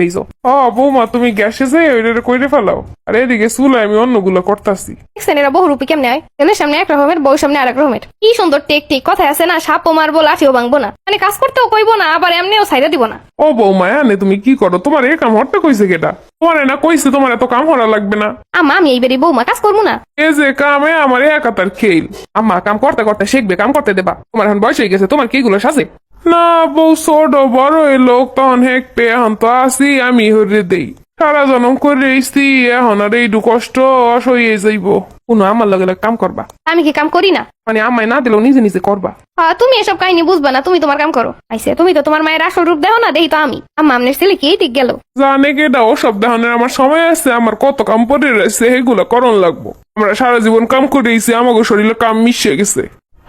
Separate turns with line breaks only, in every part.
হইছো ও বৌমা তুমি গ্যাসে যাই ওইটা কইরে ফেলাও। আর এদিকে চুলা আমি অন্যগুলো করতাছি।
দেখছেন এরা বহু রূপী কেমনে হয় ছেলের সামনে এক রকমের বউ সামনে আরেক রকমের। কি সুন্দর টেক টেক কথায় আছে না সাপও মারবো লাঠিও ভাঙবো না। মানে কাজ করতেও কইবো না আবার এমনিও ছাইরা দিব না।
ও বৌমা আনে তুমি কি করো? তোমার এ কাম হট্টা কইছে কেটা? তোমার না কইছে তোমার এত কাম করা লাগবে না।
আমা আমি এইবারই বৌমা কাজ করব না।
এ যে কামে আমার একাতার খেল আম্মা কাম করতে করতে শিখবে কাম করতে দেবা। তোমার এখন বয়স হয়ে গেছে তোমার কি গুলো সাজে? না বউ ছোট বড় এই লোক তখন হেঁকতে এখন তো আসি আমি হরে দেই। সারা জনম করে এসছি এখন আর এইটু কষ্ট সইয়ে যাইব। কোনো আমার লগে লগে কাম করবা।
আমি কি কাম করি না?
মানে আমায় না দিলেও নিজে নিজে করবা।
তুমি এসব কাহিনী বুঝবা না তুমি তোমার কাম করো। আইসে তুমি তো তোমার মায়ের আসল রূপ দেখো না দেখি তো আমি। আম্মা আমনের ছেলে কি ঠিক গেল?
জানে কেটা ওসব দেখানোর আমার সময় আছে আমার কত কাম পরে রয়েছে এগুলো করণ লাগবো। আমরা সারা জীবন কাম করে এসেছি আমাকে শরীরে কাম মিশে গেছে।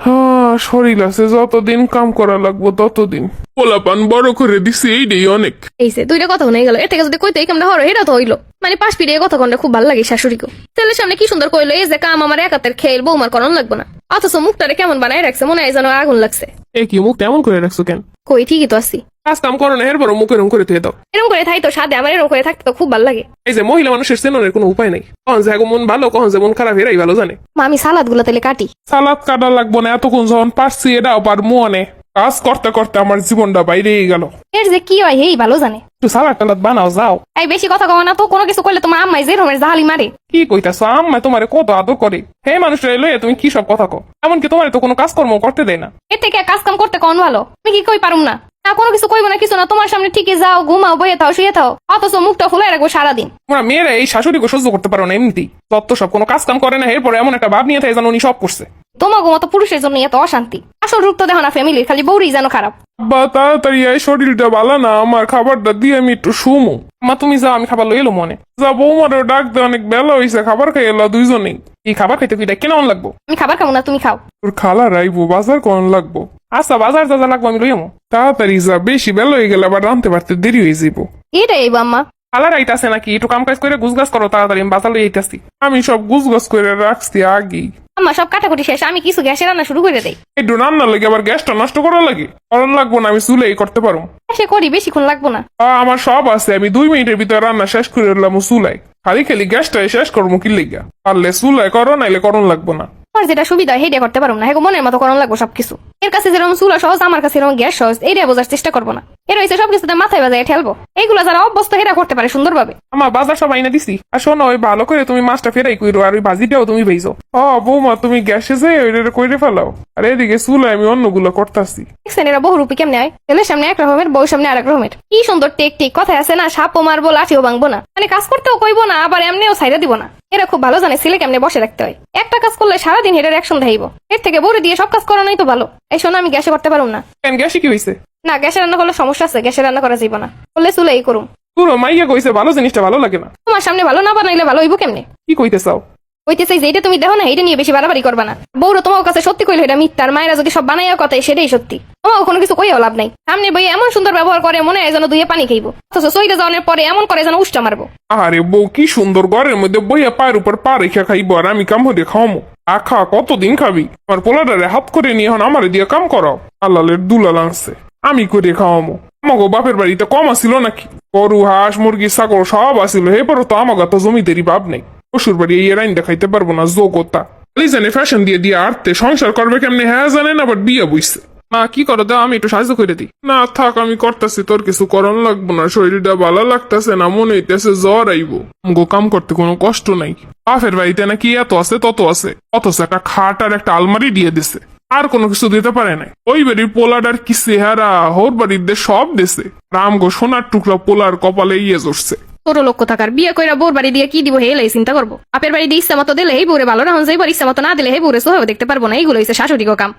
হ্যাঁ শরীর আছে যতদিন কাম করা লাগবো ততদিন। পোলাপান বড় করে দিছি এইটাই অনেক।
এই যে দুইটা কথা হয়ে গেল। এর থেকে যদি কইতে কেমন হরো এটা তো হইল। মানে পাশ পিড়ে কথা কন্ডে খুব ভালো লাগে শাশুড়িকে ছেলের সামনে কি সুন্দর কইলো এই যে কাম আমার একাতের খেল বৌমার করন লাগবো না। অথচ মুখটারে কেমন বানায় রাখছে মনে হয় যেন আগুন লাগছে।
এ কি মুখ তেমন করে রাখছো কেন?
কই ঠিকই তো আছি।
কাজ কাম করো না এরপর মুখ এরম করে তুই দাও।
এরকম করে থাই তো সাথে আমার এরকম করে থাকতে তো খুব ভালো লাগে।
এই যে মহিলা মানুষের চেননের কোনো উপায় নাই। কখন যে মন ভালো কখন যে মন খারাপ এরাই ভালো জানে।
আমি সালাদগুলো তাহলে কাটি।
সালাদ কাটা লাগবো না এতক্ষণ যখন পারছি এটাও পার মনে কাজ করতে করতে আমার জীবনটা বাইরেই গেল।
এর যে কি হয় হেই ভালো জানে।
একটু সালাদ টালাদ বানাও যাও।
এই বেশি কথা কও না তো কোনো কিছু করলে তোমার আম্মাই যে রকমের জাহালি মারে।
কি কইতাছো আম্মা তোমারে কত আদর করে। হে মানুষটা লইয়া তুমি কি সব কথা কো এমনকি তোমার তো কোনো কাজকর্ম করতে দেয় না।
এর থেকে কাজ কাম করতে কোন ভালো তুমি কি কই পারুম না? না কোনো কিছু কইবো না কিছু না। তোমার সামনে ঠিকই যাও ঘুমাও বইয়ে থাও শুয়ে থাও। অথচ মুখটা ফুলে রাখব সারাদিন।
তোমরা মেয়েরা এই শাশুড়িকে সহ্য করতে পারো না এমনিতেই। তত্ত্ব সব কোনো কাজ কাম করে না এরপরে এমন একটা ভাব নিয়ে থাকে যেন উনি সব করছে।
তোমাকে মতো পুরুষের জন্য এত অশান্তি। আসল রূপ তো দেখো না ফ্যামিলির খালি বউরি যেন খারাপ।
বা তাড়াতাড়ি এই শরীরটা ভালো না আমার খাবারটা দিয়ে আমি একটু শুমু। মা তুমি যাও আমি খাবার লই এলো মনে। যা বৌমারও ডাক দে অনেক বেলা হয়েছে খাবার খাই এলো দুইজনেই। এই খাবার খাইতে কিটা কেন লাগবো
আমি খাবার খাব না তুমি খাও।
তোর খালা রাইবো বাজার কোন লাগবো? আচ্ছা বাজার যা যা লাগবো আমি লইয়ামো। তাড়াতাড়ি যা বেশি বেলা হয়ে গেলে আবার রানতে পারতে দেরি হয়ে যাইবো।
এটাই এই আম্মা।
খালা রাইতাছে নাকি? একটু কাম কাজ করে গুজগাছ করো তাড়াতাড়ি আমি বাজার লই আইতাছি। আমি সব গুজগাছ করে রাখছি আগেই।
আম্মা সব কাটাকুটি শেষ আমি কিছু গ্যাসে রান্না শুরু করে দেই।
একটু রান্নার লাগে আবার গ্যাসটা নষ্ট করা লাগে? কারণ লাগবো না আমি চুলেই করতে পারো।
সে করি বেশিক্ষণ লাগবো না।
আমার সব আছে আমি দুই মিনিটের ভিতরে রান্না শেষ করে এলাম চুলাই খালি খালি গ্যাসটাই শেষ করব কি লেগা? পারলে চুলাই করো নাইলে করণ লাগবো না।
আমার যেটা সুবিধা হয় করতে পারব না। হ্যাঁ মনের মতো করানো লাগবো সবকিছু। এর কাছে যেরকম চুলা সহজ আমার কাছে এরকম গ্যাস সহজ এইটা বোঝার চেষ্টা করব না। এর হয়েছে সবকিছুতে মাথায় বাজায় ঠেলবো। এইগুলো যারা অভ্যস্ত হেরা করতে পারে সুন্দরভাবে।
আমার বাজার সবাই আইনা দিছি। আর শোনো ওই ভালো করে তুমি মাছটা ফেরাই কইরো আর ওই ভাজিটাও তুমি ভেজো ও বৌমা তুমি গ্যাসে যাই ওইটা কইরে ফেলাও। আর এদিকে চুলাই আমি অন্যগুলো করতাছি।
দেখছেন এরা বহু রূপী কেমনে হয় ছেলের সামনে এক রকমের বউ সামনে আরেক রকমের। কি সুন্দর টেক টেক কথায় আছে না সাপও মারবো লাঠিও ভাঙবো না। মানে কাজ করতেও কইবো না আবার এমনিও ছাইরা দিব না। এরা খুব ভালো জানে ছেলে কেমনে বসে রাখতে হয়। একটা কাজ করলে সারাদিন হেডের অ্যাকশন দেখব এর থেকে বড় দিয়ে সব কাজ করানোই তো ভালো। এই শোনো আমি গ্যাসে করতে পারুম না।
কেন গ্যাসে কি হয়েছে
না গ্যাসে রান্না করলে সমস্যা আছে গ্যাসে রান্না করা যাইব না। বললে চুলে এই করুম।
পুরো মাইয়া কইছে ভালো জিনিসটা ভালো লাগে না।
তোমার সামনে ভালো না বানাইলে ভালো হইব কেমনে?
কি কইতে চাও?
হইতে এটা তুমি দেখো না, এটা নিয়ে বেশি বাড়াবাড়ি করবা না। বউরা তোমার কাছে সত্যি কইলে এটা মিথ্যার মায়েরা যদি সব বানাইয়া কথাই সেটাই সত্যি। তোমার কোনো কিছু কইয়াও লাভ নাই। সামনে বই এমন সুন্দর ব্যবহার করে, মনে হয় যেন দুইয়ে পানি খাইবো। অথচ সইটা যাওয়ার পরে এমন করে যেন উষ্টা মারবো।
আরে বউ, কি সুন্দর ঘরের মধ্যে বইয়া পায়ের উপর পা রেখে খাইবো, আর আমি কাম হতে খাওয়ামো। আখা কতদিন খাবি? আমার পোলাটারে হাত করে নিয়ে এখন আমার দিয়ে কাম করাও। আল্লালের দুলাল আনছে, আমি করে খাওয়ামো। আমাগো বাপের বাড়িতে কম আসিল নাকি? গরু, হাঁস, মুরগি, ছাগল সব আসিল এরপর তো আমাকে তো জমিদেরই বাপ নেই। শ্বশুর বাড়ি এই রাইন দেখাইতে পারব না যোগ্যতা খালি জানে ফ্যাশন দিয়ে দিয়ে আটতে সংসার করবে কেমনে? হ্যাঁ জানেন আবার বিয়ে বুঝছে না, কি করো, দাও, আমি একটু সাহায্য করে দিই। না, থাক, আমি করতেছি, তোর কিছু করণ লাগবো না, শরীরটা ভালো লাগতেছে না, মনে হইতেছে জ্বর আইবো। গো কাম করতে কোনো কষ্ট নাই। বাপের বাড়িতে নাকি এত আছে, তত আছে। অথচ একটা খাট আর একটা আলমারি দিয়ে দিছে। আর কোনো কিছু দিতে পারে নাই। ওই বাড়ির পোলাডার কি চেহারা হোর বাড়ির সব দেশে রাম গো সোনার টুকরা পোলার কপালে ইয়ে জড়ছে
ছোট লক্ষ্য থাকার। বিয়ে কইরা বোর বাড়ি দিয়ে কি দিব হে এলাই চিন্তা করব? আপের বাড়ি দিয়ে ইচ্ছা মতো দিলে এই বোরে ভালো রাখুন যাইবার ইচ্ছা মতো না দিলে হে বোরে সোহাবে দেখতে পারব না, এইগুলো হচ্ছে শাশুড়ি কাম।